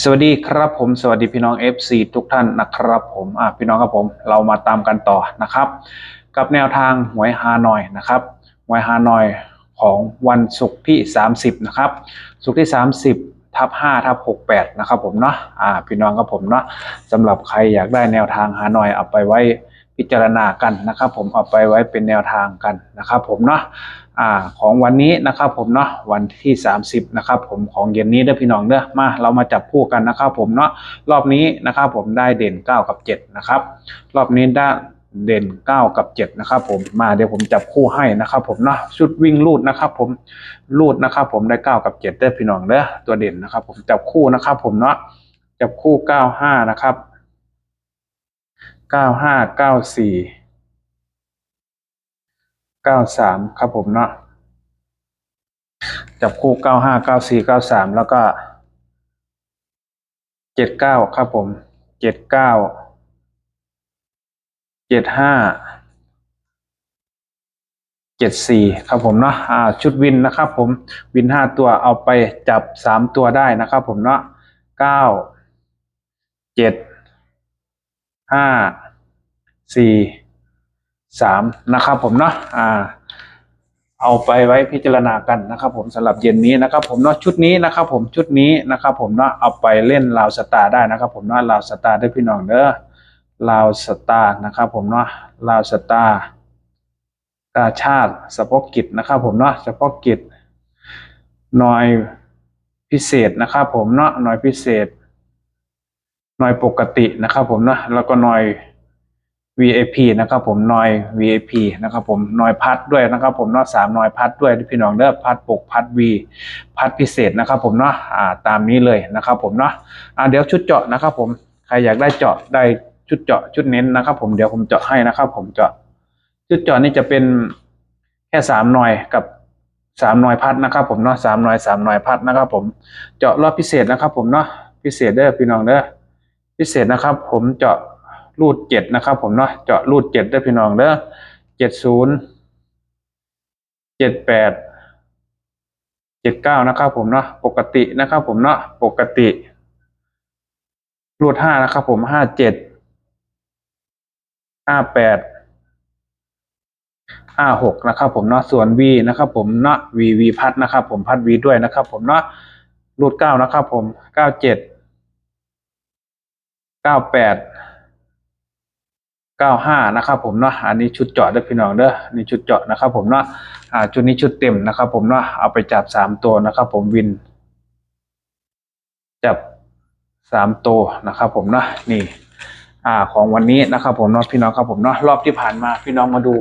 สวัสดีครับผมสวัสดีพี่น้อง FC ทุกท่านนะครับผมอะพี่น้องครับผมเรามาตามกันต่อนะครับ กับแนวทางหวยฮานอยนะครับหวยฮานอยของวันศุกร์ที่ 30 นะครับศุกร์ที่ 30ทับ5ทับ68 นะครับผมเนาะอ่าพี่น้องครับผมเนาะสำหรับใครอยากได้แนวทางฮานอยเอาไปไว้ พิจารณากันนะครับ ผมเอาไปไว้เป็นแนวทางกันนะครับ ผมเนาะอ่าของวันนี้นะครับ ผมเนาะวันที่ 30นะครับ ผมของเย็นนี้เด้อพี่น้องเด้อมาเรามาจับคู่กันนะครับ ผมเนาะรอบนี้นะครับ ผมได้เด่น 9 กับ 7 นะครับ รอบนี้ได้เด่น 9 กับ 7 นะครับ ผมมาเดี๋ยวผมจับคู่ให้นะครับ ผมเนาะชุดวิ่งลูดนะครับ ผมลูดนะครับ ผมได้ 9 กับ 7เด้อพี่น้องเด้อตัวเด่นนะครับ ผมจับคู่นะครับ ผมเนาะจับคู่ 95 นะครับ 95 94เก้าสามครับผมเนาะจับคู่เก้าห้าเก้าสี่เก้าสามแล้วก็เจ็ดเก้าครับผมเจ็ดเก้าเจ็ดห้าเจ็ดสี่ครับผมเนาะอ่าชุดวินนะครับผมวินห้าตัวเอาไปจับสามตัวได้นะครับผมเนาะเก้าเจ็ดห้า สี่สามนะครับผมเนาะอ่า เอาไปไว้พิจารณากันนะครับผมสำหรับเย็นนี้นะครับ ผมเนาะชุดนี้นะครับ ผมชุดนี้นะครับผมเนาะเอาไปเล่นลาวสตาร์ได้นะครับ ผมเนาะลาวสตาร์ได้พี่น้องเด้อลาวสตาร์นะครับ ผมเนาะลาวสตาร์กาชาติสปอกกิจนะครับ ผมเนาะสปอกกิจหน่อยพิเศษนะครับ ผมเนาะหน่อยพิเศษหน่อยปกตินะครับ ผมเนาะแล้วก็หน่อย VIP นะครับผมนอย VIP นะครับผมนอยพัดด้วยนะครับผมนาะสามนอยพัดด้วยพี่น้องเด้อพัดปกพัด V พัดพิเศษนะครับผมเนาะอ่าตามนี้เลยนะครับผมเนาะอ่าเดี๋ยวชุดเจาะนะครับผมใครอยากได้เจาะได้ชุดเจาะชุดเน้นนะครับผมเดี๋ยวผมเจาะให้นะครับผมเจาะชุดเจาะนี่จะเป็นแค่สามนอยกับสามนอยพัดนะครับผมเนาะสามนอยสามนอยพัดนะครับผมเจาะรอบพิเศษนะครับผมเนาะพิเศษเด้อพี่น้องเด้อพิเศษนะครับผมเจาะ รูดเจ็ดนะครับ ผมเนาะเจาะรูดเจ็ดได้พี่น้องเด้อเจ็ดศูนย์เจ็ดแปดเจ็ดเก้านะครับ ผมเนาะปกตินะครับ ผมเนาะปกติ รูดห้านะครับ ผมห้าเจ็ดห้าแปดห้าหกนะครับ ผมเนาะส่วน V นะครับ ผมเนาะ V V พัดนะครับ ผมพัด V ด้วยนะครับ ผมเนาะรูดเก้านะครับ ผมเก้าเจ็ดเก้าแปด เก้าห้านะครับผมเนาะอันนี้ชุดเจาะเด้อพี่น้องเด้อนี่ชุดเจาะนะครับผมเนาะอ่าชุดนี้ชุดเต็มนะครับผมเนาะเอาไปจับสามตัวนะครับผมวิน จับสามตัวนะครับผมเนาะนี่อ่าของวันนี้นะครับผมเนาะพี่น้องครับผมเนาะรอบที่ผ่านมาพี่น้องมาดู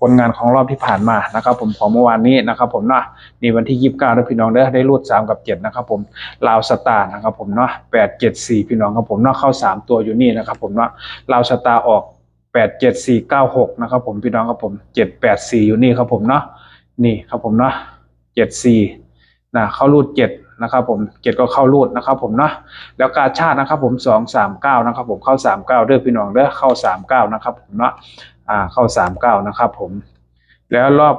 ผลงานของรอบที่ผ่านมานะครับ ผมของเมื่อวานนี้นะครับ ผมเนาะนี่วันที่ยี่สิบเก้าด้วยพี่น้องเด้อได้รูดสามกับเจ็ดนะครับ ผมลาวสตาร์นะครับ ผมเนาะแปดเจ็ดสี่พี่น้องครับผมเนาะเข้าสามตัวอยู่นี่นะครับ ผมเนาะลาวสตาร์ออก แปดเจ็ดสี่เก้าหกนะครับผมพี่น้องครับผมเจ็ดแปดสี่อยู่นี่ครับผมเนาะนี่ครับผมเนาะเจ็ดสี่นะเข้ารูดเจ็ดนะครับผมเจ็ดก็เข้ารูดนะครับผมเนาะแล้วกาชาตินะครับผมสองสามเก้านะครับผมเข้าสามเก้าเด้อพี่น้องเด้อเข้าสามเก้านะครับผมเนาะอ่าเข้าสามเก้านะครับผมแล้วรอบ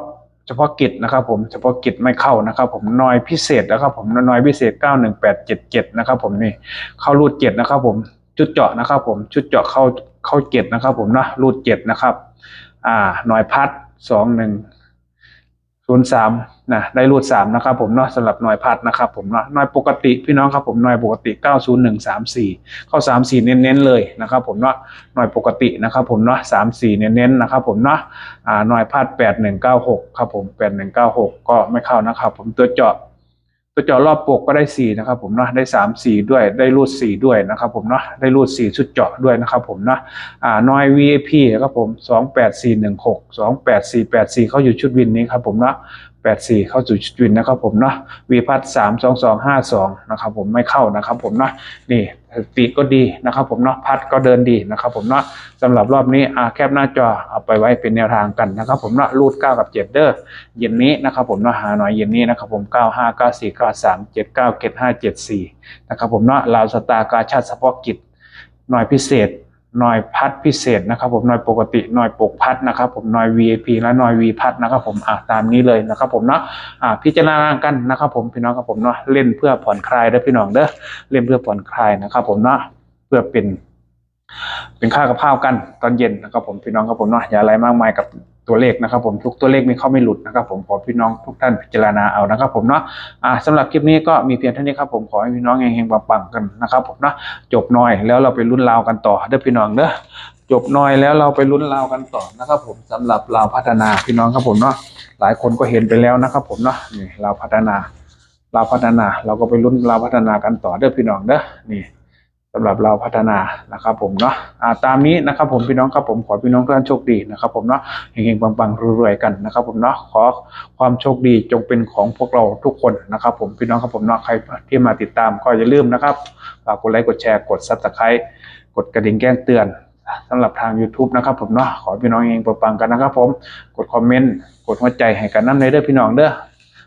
เฉพาะกิจนะครับผมเฉพาะกิจไม่เข้านะครับผมนอยพิเศษนะครับผมนอยพิเศษเก้าหนึ่งแปดเจ็ดเจ็ดนะครับผมนี่เข้ารูดเจ็ดนะครับผมชุดเจาะนะครับผมชุดเจาะเข้า เข้าเจ็ดนะครับ ผมเนาะรูดเจ็ดนะครับ อ่าหน่อยพัดสองหนึ่งศูนย์สามนะได้รูดสามนะครับ ผมเนาะสำหรับหน่วยพัดนะครับ ผมเนาะหน่วยปกติพี่น้องครับผมหน่วยปกติเก้าศูนย์หนึ่งสามสี่เข้าสามสี่เน้นๆเลยนะครับ ผมเนาะหน่วยปกตินะครับ ผมเนาะสามสี่เน้นๆนะครับ ผมเนาะอ่าหน่วยพัดแปดหนึ่งเก้าหกครับผมแปดหนึ่งเก้าหกก็ไม่เข้านะครับ ผมตัวเจาะ ตัวเจาะรอบปกก็ได้สี่นะครับผมเนาะได้สามสี่ด้วยได้รูดสี่ด้วยนะครับผมเนาะได้รูดสี่ชุดเจาะด้วยนะครับผมเนาะอ่าน้อย VAP ครับผมสองแปดสี่หนึ่งหกสองแปดสี่แปดสี่เขาอยู่ชุดวินนี้ครับผมเนาะแปดสี่เข้าสู่ชุดนนะครับผมเนาะวีพัทสามสองสองห้าสองนะครับผมไม่เข้านะครับผมเนาะนี่สติก็ดีนะครับผมเนาะพัดก็เดินดีนะครับผมเนาะสำหรับรอบนี้อาแคปหน้าจอเอาไปไว้เป็นแนวทางกันนะครับผมเนาะรูดเก้ากับเจ็ดเด้อเย็นนี้นะครับผมเนาะหาหน่อยเย็นนี้นะครับผม9 5 9 4 9 3 7 9 7 5 7 4นะครับผมเนาะลาวสตาร์กาชาติสปอร์กิจหน่อยพิเศษ น่อยพัดพิเศษนะครับผมหน่อยปกติหน่อยปกพัดนะครับผมหน่อย VIP และหน่อย V พัดนะครับผมอ่าตามนี้เลยนะครับผมเนาะอ่าพิจารณากันนะครับผมพี่น้องครับผมเนาะเล่นเพื่อผ่อนคลายเด้อพี่น้องเด้อเล่นเพื่อผ่อนคลายนะครับผมเนาะเพื่อเป็น เป็นค่ากับข้าวกันตอนเย็นนะครับผมพี่น้องครับผมเนาะอย่าอะไรมากมายกับตัวเลขนะครับผมทุกตัวเลขมีเข้าไม่หลุดนะครับผมขอพี่น้องทุกท่านพิจารณาเอานะครับผมเนาะอ่าสำหรับคลิปนี้ก็มีเพียงเท่านี้ครับผมขอให้พี่น้องเฮงๆปังๆกันนะครับผมเนาะจบหน่อยแล้วเราไปลุ้นราวกันต่อเด้อพี่น้องเด้อจบหน่อยแล้วเราไปลุ้นราวกันต่อนะครับผมสำหรับราวพัฒนาพี่น้องครับผมเนาะหลายคนก็เห็นไปแล้วนะครับผมเนาะนี่ราวพัฒนา ราวพัฒนาเราก็ไปลุ้นราวพัฒนากันต่อเด้อพี่น้องเด้อนี่ สำหรับเราพัฒนานะครับผมเนาะอ่าตามนี้นะครับผมพี่น้องครับผมขอพี่น้องทุกท่านโชคดีนะครับผมเนาะเฮงๆปังๆรวยๆกันนะครับผมเนาะขอความโชคดีจงเป็นของพวกเราทุกคนนะครับผมพี่น้องครับผมเนาะใครที่มาติดตามก็อย่าลืมนะครับฝากกดไลค์กดแชร์กดซับสไครต์กดกระดิ่งแจ้งเตือนสำหรับทาง YouTube นะครับผมเนาะขอพี่น้องเองปังๆกันนะครับผมกดคอมเมนต์กดหัวใจให้กันน้ำในเด้อพี่น้องเด้อ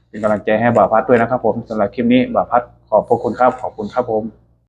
เป็นกำลังใจให้บ่าวพัดด้วยนะครับผมสำหรับคลิปนี้บ่าวพัดขอบพระคุณครับขอบคุณครับผม